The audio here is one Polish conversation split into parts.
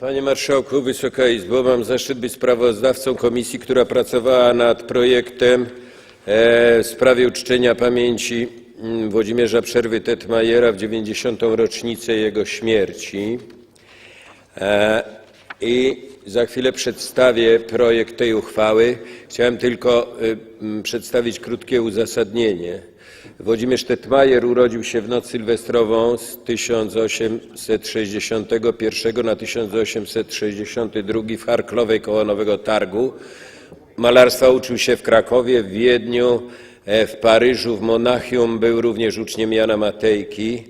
Panie Marszałku, Wysoka Izbo, mam zaszczyt być sprawozdawcą komisji, która pracowała nad projektem e, w sprawie uczczenia pamięci mm, Włodzimierza Przerwy Tetmajera w 90. rocznicę jego śmierci. I za chwilę przedstawię projekt tej uchwały. Chciałem tylko y, m, przedstawić krótkie uzasadnienie. Włodzimierz Tetmajer urodził się w noc sylwestrową z 1861 na 1862 w Charklowej koło Nowego Targu. Malarstwa uczył się w Krakowie, w Wiedniu, e, w Paryżu, w Monachium. Był również uczniem Jana Matejki.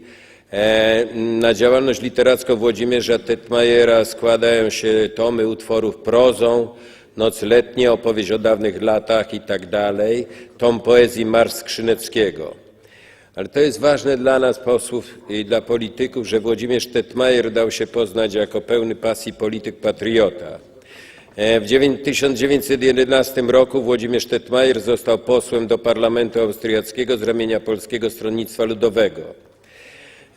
E, Na działalność literacką Włodzimierza Tetmajera składają się tomy utworów prozą, Noc letnia, opowieść o dawnych latach i tak dalej, tom poezji Marsz Skrzyneckiego. Ale to jest ważne dla nas, posłów i dla polityków, że Włodzimierz Tetmajer dał się poznać jako pełny pasji polityk patriota. E, W dziewię- 1911 roku Włodzimierz Tetmajer został posłem do parlamentu austriackiego z ramienia Polskiego Stronnictwa Ludowego.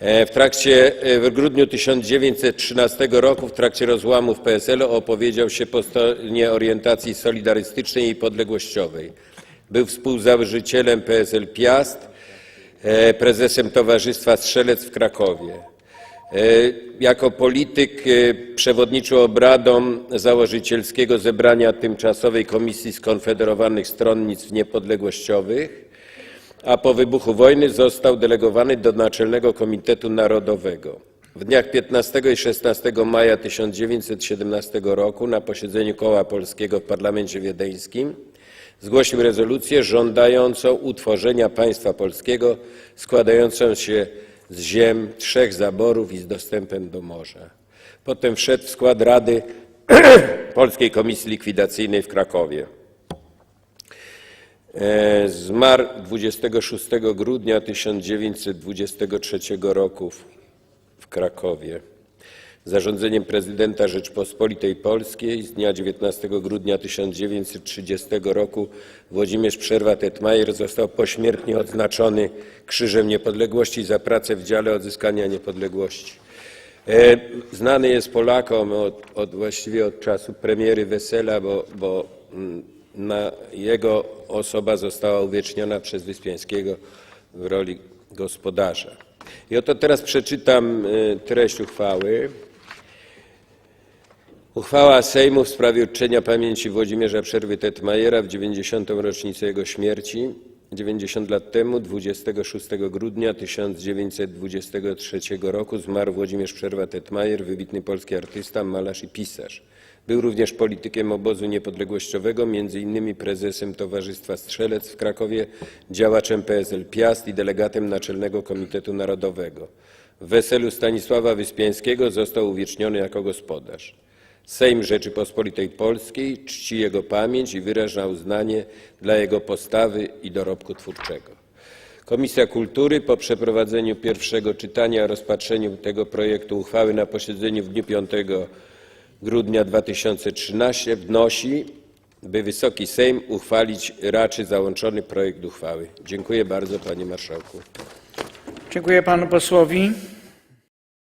E, W trakcie, e, w grudniu 1913 roku, w trakcie rozłamów PSL opowiedział się po stronie orientacji solidarystycznej i podległościowej. Był współzałożycielem PSL Piast, e, prezesem Towarzystwa Strzelec w Krakowie. Jako polityk przewodniczył obradom założycielskiego zebrania Tymczasowej Komisji Skonfederowanych Stronnictw Niepodległościowych a po wybuchu wojny został delegowany do Naczelnego Komitetu Narodowego. W dniach 15 i 16 maja 1917 roku na posiedzeniu Koła Polskiego w Parlamencie Wiedeńskim zgłosił rezolucję żądającą utworzenia państwa polskiego składającą się z ziem trzech zaborów i z dostępem do morza. Potem wszedł w skład Rady Polskiej Komisji Likwidacyjnej w Krakowie. E, Zmarł 26 grudnia 1923 roku w- Krakowie. Zarządzeniem prezydenta Rzeczpospolitej Polskiej z dnia 19 grudnia 1930 roku Włodzimierz Przerwa Tetmajer został pośmiertnie odznaczony Krzyżem Niepodległości za pracę w dziale odzyskania niepodległości. E, Znany jest Polakom od, od właściwie od czasu premiery Wesela, bo, bo mm, na jego osoba została uwieczniona przez Wyspiańskiego w roli gospodarza. I oto teraz przeczytam e, treść uchwały. Uchwała Sejmu w sprawie uczczenia pamięci Włodzimierza Przerwy Tetmajera w 90. rocznicę jego śmierci. 90 lat temu, 26 grudnia 1923 roku zmarł Włodzimierz Przerwa Tetmajer, wybitny polski artysta, malarz i pisarz. Był również politykiem obozu niepodległościowego, między innymi prezesem Towarzystwa Strzelec w Krakowie, działaczem PSL Piast i delegatem Naczelnego Komitetu Narodowego. W weselu Stanisława Wyspiańskiego został uwieczniony jako gospodarz. Sejm Rzeczypospolitej Polskiej czci jego pamięć i wyraża uznanie dla jego postawy i dorobku twórczego. Komisja Kultury po przeprowadzeniu pierwszego czytania, rozpatrzeniu tego projektu uchwały na posiedzeniu w dniu 5 grudnia 2013 wnosi, by Wysoki Sejm uchwalić raczy załączony projekt uchwały. Dziękuję bardzo, panie marszałku. Dziękuję panu posłowi.